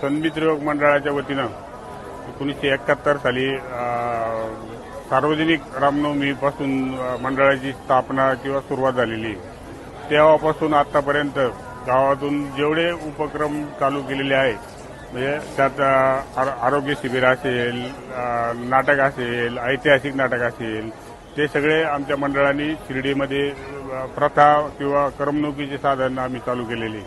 सन्मित्र योग मंडळाच्या वतीनं एकोणीसशे एकाहत्तर साली सार्वजनिक रामनवमीपासून मंडळाची स्थापना किंवा सुरुवात झालेली. तेव्हापासून आतापर्यंत गावातून जेवढे उपक्रम चालू केलेले आहेत म्हणजे त्यात आरोग्य शिबिर असेल नाटक असेल ऐतिहासिक नाटक असेल ते सगळे आमच्या मंडळांनी शिर्डीमध्ये प्रथा किंवा करमणुकीचे साधन आम्ही चालू केलेले.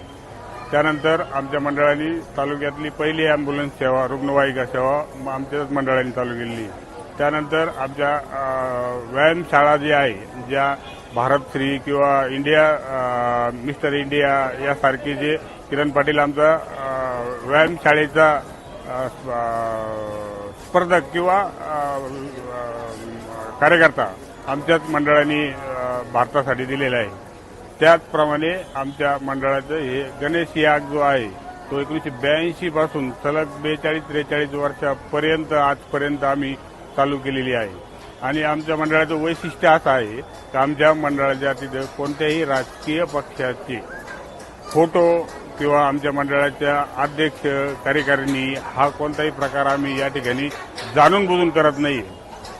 त्यानंतर आमच्या मंडळाने तालुक्यातली पहिली अँब्युलन्स सेवा रुग्णवाहिका सेवा आमच्याच मंडळांनी चालू केलेली. त्यानंतर आमच्या व्यायामशाळा जी आहे ज्या भारतश्री किंवा इंडिया मिस्टर इंडिया यासारखे जे किरण पाटील आमचा व्यायामशाळेचा स्प- स्पर्धक किंवा कार्यकर्ता आमच्याच मंडळाने भारतासाठी दिलेला आहे. त्याचप्रमाणे आमच्या मंडळाचं हे गणेश याग जो आहे तो एकोणीसशे ब्याऐंशी पासून सलग बेचाळीस त्रेचाळीस वर्षापर्यंत आजपर्यंत आम्ही चालू केलेली आहे. आणि आमच्या मंडळाचं वैशिष्ट्य असं आहे की आमच्या मंडळाच्या तिथं कोणत्याही राजकीय पक्षाचे फोटो किंवा आमच्या मंडळाच्या अध्यक्ष कार्यकारिणी हा कोणताही प्रकार आम्ही या ठिकाणी जाणून बुजून करत नाही.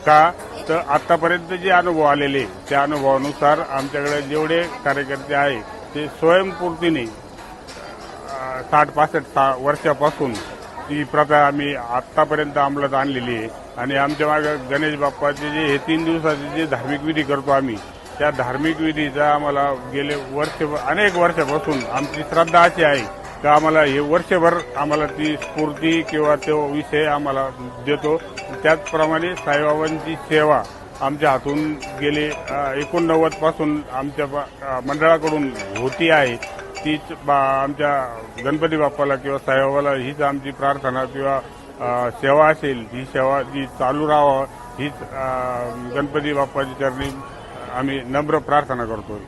का? तर आतापर्यंत जे अनुभव आलेले त्या अनुभवानुसार आमच्याकडे जेवढे कार्यकर्ते आहे ते स्वयंपूर्तीने साठ पासष्ट वर्षापासून ती प्रथा आम्ही आतापर्यंत अंमलात आणलेली आहे. आणि आमच्या मागे गणेश बाप्पाचे जे हे तीन दिवसाचे जे धार्मिक विधी करतो आम्ही त्या धार्मिक विधीचा आम्हाला गेले वर्ष अनेक वर्षापासून आमची श्रद्धा अशी आहे का आम्हाला हे वर्षभर आम्हाला ती स्फूर्ती किंवा तो विषय आम्हाला देतो. त्याचप्रमाणे साईबाबांची सेवा आमच्या हातून गेले एकोणनव्वदपासून आमच्या मंडळाकडून होती आहे. तीच बा- आमच्या गणपती बाप्पाला किंवा साईबाबाला हीच आमची प्रार्थना किंवा सेवा असेल ही सेवा जी चालू राहावं हीच गणपती बाप्पाची चरणी आम्ही नम्र प्रार्थना करतो